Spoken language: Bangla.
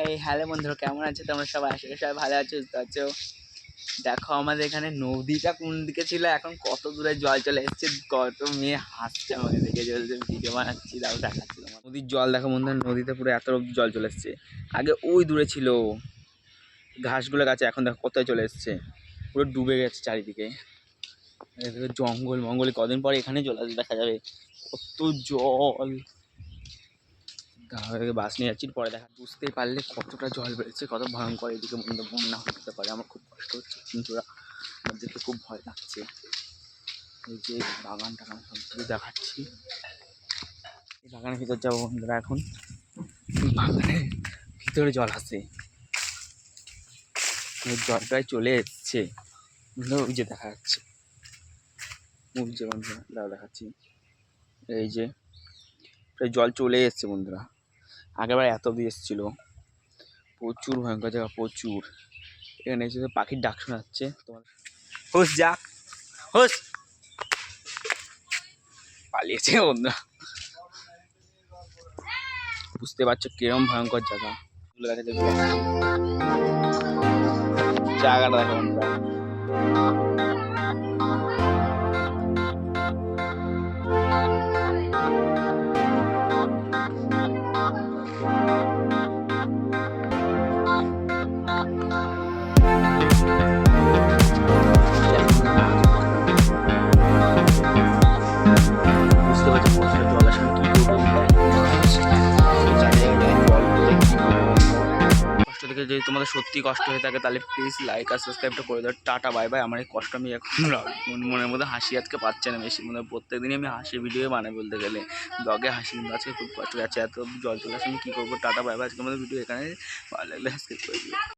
হ্যাঁ হ্যালো বন্ধুরা, কেমন আছে? তোমরা সবাই? করি সবাই ভালো আছো, সুস্থ আছো। দেখো, আমাদের এখানে নদীটা কোন দিকে ছিল? এখন কত দূরে জল চলে এসেছে? কত মেয়ে হাসছে আমাকে দেখে চলছে ভিডিও বানাচ্ছি তাও দেখাচ্ছি নদীর জল, দেখো বন্ধুরা, নদীতে পুরো এত জল চলে এসছে। আগে ওই দূরে ছিল। ঘাসগুলো গাছে, এখন দেখো কোথায় চলে এসছে। পুরো ডুবে গেছে চারিদিকে। জঙ্গল, মঙ্গল, কদিন পরে এখানে চলে আসবে, দেখা যাবে। কত জল। বাস নিয়ে যাচ্ছি, পরে দেখা বুঝতেই পারলে কতটা জল বেড়েছে, কত ভয়ঙ্কর এদিকে বন্ধু বন্যা হতে পারে। আমার খুব কষ্ট হচ্ছে ওরা আমাদেরকে খুব ভয় লাগছে। এই যে বাগান টাগান সব কিছু দেখাচ্ছি। এই বাগানের ভিতর যাব বন্ধুরা এখন। বাগানের ভিতরে জল আসে জল প্রায় চলে এসছে। বন্ধুরা, ওই যে দেখা যাচ্ছে। ওই যে বন্ধুরা, দেখাচ্ছি। এই যে প্রায় জল চলে এসছে বন্ধুরা। আগেরবার এত অব্দি এসেছিল। প্রচুর ভয়ঙ্কর জায়গা, প্রচুর। এখানে এসে পাখির ডাক শোনাচ্ছে। তোমার হোস, যা। হোস। পালিয়েছে বন্ধুরা বুঝতে পারছ কিরম ভয়ঙ্কর জায়গা। জায়গাটা দেখো থেকে যদি তোমাদের সত্যি কষ্ট হয়ে থাকে, তাহলে প্লিজ লাইক আর সাবস্ক্রাইবটা করে দাও। টাটা বাই বাই আমার এই কষ্ট আমি এখন মন- মনের মধ্যে হাসি আজকে পাচ্ছে না বেশি। মনে প্রত্যেক দিনই আমি হাসি ভিডিও বানাই বলতে গেলে। ব্লগে হাসি কিন্তু আজকে খুব কষ্ট যাচ্ছে। এত জল চলে আসে, আমি কী করব? টাটা বাই বাই আজকে আমাদের ভিডিও এখানে ভালো লাগলে সাবস্ক্রাইব করে দিও।